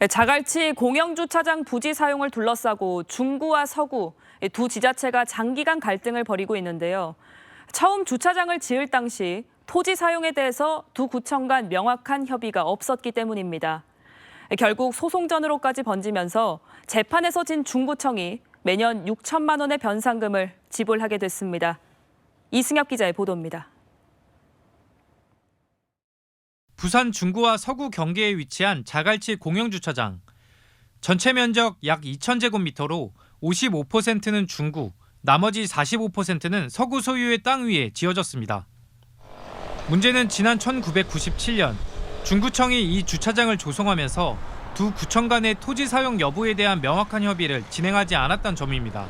네, 자갈치 공영주차장 부지 사용을 둘러싸고 중구와 서구 두 지자체가 장기간 갈등을 벌이고 있는데요. 처음 주차장을 지을 당시 토지 사용에 대해서 두 구청 간 명확한 협의가 없었기 때문입니다. 결국 소송전으로까지 번지면서 재판에서 진 중구청이 매년 6천만 원의 변상금을 지불하게 됐습니다. 이승엽 기자의 보도입니다. 부산 중구와 서구 경계에 위치한 자갈치 공영주차장. 전체 면적 약 2,000제곱미터로 55%는 중구, 나머지 45%는 서구 소유의 땅 위에 지어졌습니다. 문제는 지난 1997년 중구청이 이 주차장을 조성하면서 두 구청 간의 토지 사용 여부에 대한 명확한 협의를 진행하지 않았던 점입니다.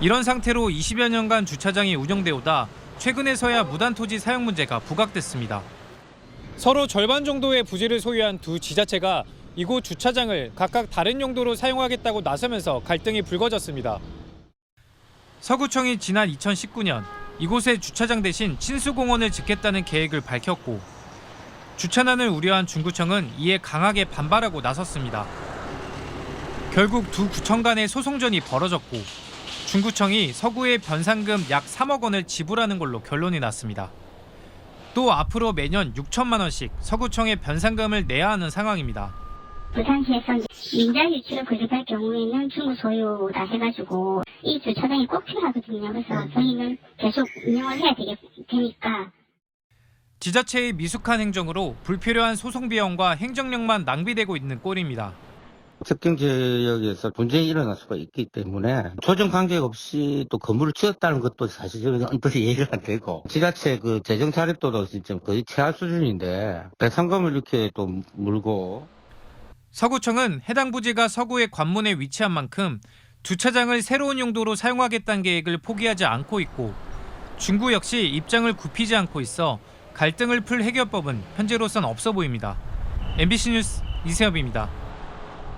이런 상태로 20여 년간 주차장이 운영돼 오다 최근에서야 무단 토지 사용 문제가 부각됐습니다. 서로 절반 정도의 부지를 소유한 두 지자체가 이곳 주차장을 각각 다른 용도로 사용하겠다고 나서면서 갈등이 불거졌습니다. 서구청이 지난 2019년 이곳에 주차장 대신 친수공원을 짓겠다는 계획을 밝혔고 주차난을 우려한 중구청은 이에 강하게 반발하고 나섰습니다. 결국 두 구청 간의 소송전이 벌어졌고 중구청이 서구에 변상금 약 3억 원을 지불하는 걸로 결론이 났습니다. 또 앞으로 매년 6천만 원씩 서구청에 변상금을 내야 하는 상황입니다. 부산시에서 민자 유치를 건립할 경우에는 중구 소유다 해가지고 이 주차장이 꼭 필요하거든요. 그래서 저희는 계속 운영을 해야 되겠, 되니까 지자체의 미숙한 행정으로 불필요한 소송 비용과 행정력만 낭비되고 있는 꼴입니다. 특정 지역에서 분쟁이 일어날 수가 있기 때문에 조정 관계 없이 또 건물을 지었다는 것도 사실은 뜻이 이해가 안 되고 지자체 그 재정 자립도도 진짜 거의 최하 수준인데 배상금을 이렇게 또 물고 서구청은 해당 부지가 서구의 관문에 위치한 만큼 주차장을 새로운 용도로 사용하겠다는 계획을 포기하지 않고 있고 중구 역시 입장을 굽히지 않고 있어 갈등을 풀 해결법은 현재로선 없어 보입니다. MBC 뉴스 이세엽입니다.